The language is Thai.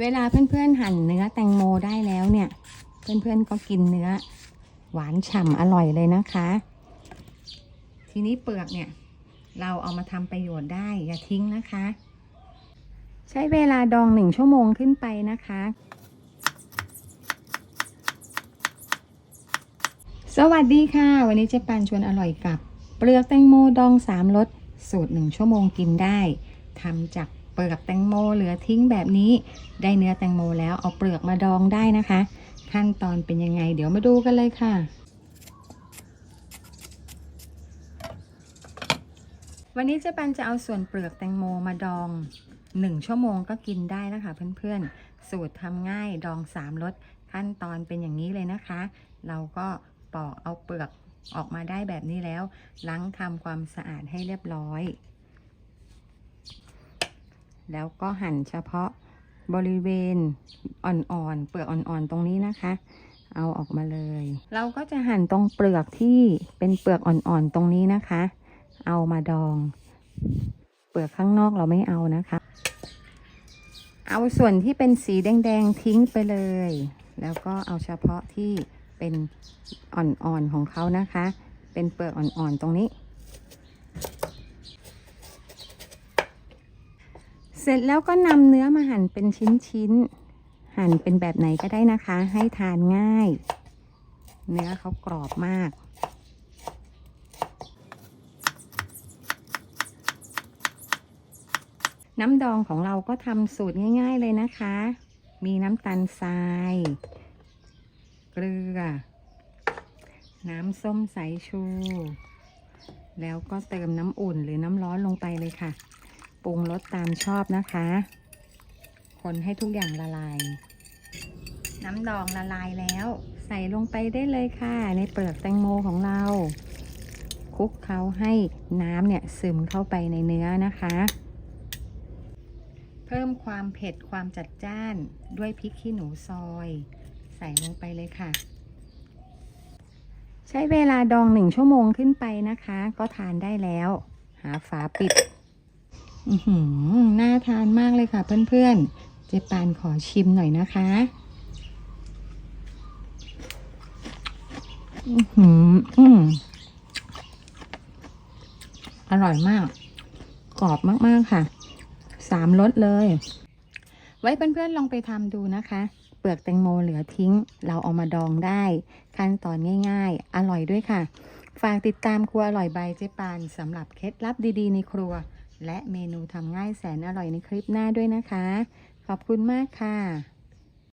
เวลาเพื่อนๆหั่นเนื้อแตงโมได้แล้วเนี่ย เพื่อนๆก็กินเนื้อ หวานฉ่ำอร่อยเลยนะคะ ทีนี้เปลือกเนี่ย เราเอามาทำประโยชน์ได้อย่าทิ้งนะคะ ใช้เวลาดองหนึ่งชั่วโมงขึ้นไปนะคะสวัสดีค่ะ วันนี้เจ๊ปันชวนอร่อยกับ เปลือกแตงโมดองสามรสสูตรหนึ่งชั่วโมงกินได้ทำจาก ปลือกแตงโมเหลือทิ้งแบบนี้ ได้เนื้อแตงโมแล้วเอาเปลือกมาดองได้นะคะ ขั้นตอนเป็นยังไง เดี๋ยวมาดูกันเลยค่ะ วันนี้เจ๊ปันจะเอาส่วนเปลือกแตงโมมาดอง 1 ชั่วโมงก็กินได้แล้วค่ะเพื่อนๆ สูตรทำง่ายดอง 3รสขั้นตอนเป็นอย่างนี้เลยนะคะ เราก็ปอกเอาเปลือกออกมาได้แบบนี้แล้ว ล้างทำความสะอาดให้เรียบร้อย แล้วก็หั่นเฉพาะบริเวณอ่อนๆ เปลือกอ่อนๆ ตรงนี้นะคะ เอาออกมาเลย เราก็จะหั่นตรงเปลือกที่เป็นเปลือกอ่อนๆ ตรงนี้นะคะ เอามาดอง เปลือกข้างนอกเราไม่เอานะคะ เอาส่วนที่เป็นสีแดงๆ ทิ้งไปเลย แล้วก็เอาเฉพาะที่เป็นอ่อนๆ ของเขานะคะ เป็นเปลือกอ่อนๆ ตรงนี้ เสร็จแล้วก็นำเนื้อมาหั่นเป็นชิ้นๆ หั่นเป็นแบบไหนก็ได้นะคะ ให้ทานง่าย เนื้อเขากรอบมาก น้ำดองของเราก็ทำสูตรง่าย ๆเลยนะคะ มีน้ำตาลทราย เกลือ น้ำส้มสายชู แล้วก็เติมน้ำอุ่นหรือน้ำร้อนลงไปเลยค่ะ ปรุงรสตามชอบนะคะ คนให้ทุกอย่างละลาย น้ำดองละลายแล้ว ใส่ลงไปได้เลยค่ะ ในเปลือกแตงโมของเราคลุกเคล้าให้น้ำเนี่ยซึมเข้าไปในเนื้อนะคะ เพิ่มความเผ็ดความจัดจ้านด้วยพริกขี้หนูซอย ใส่ลงไปเลยค่ะใช้เวลาดองหนึ่งชั่วโมงขึ้นไปนะคะ ก็ทานได้แล้ว หาฝาปิด น่าทานมากเลยค่ะเพื่อนๆ เจปานขอชิมหน่อยนะคะอือหืออืมอร่อยมาก กรอบมากๆค่ะ สามรสเลย ไว้เพื่อนๆลองไปทำดูนะคะ เปลือกแตงโมเหลือทิ้ง เราเอามาดองได้ ขั้นตอนง่ายๆ อร่อยด้วยค่ะ ฝากติดตามครัวอร่อยใบเจ๊ปานสำหรับเคล็ดลับดีๆในครัว และเมนูทำง่ายแสนอร่อยในคลิปหน้าด้วยนะคะ ขอบคุณมากค่ะ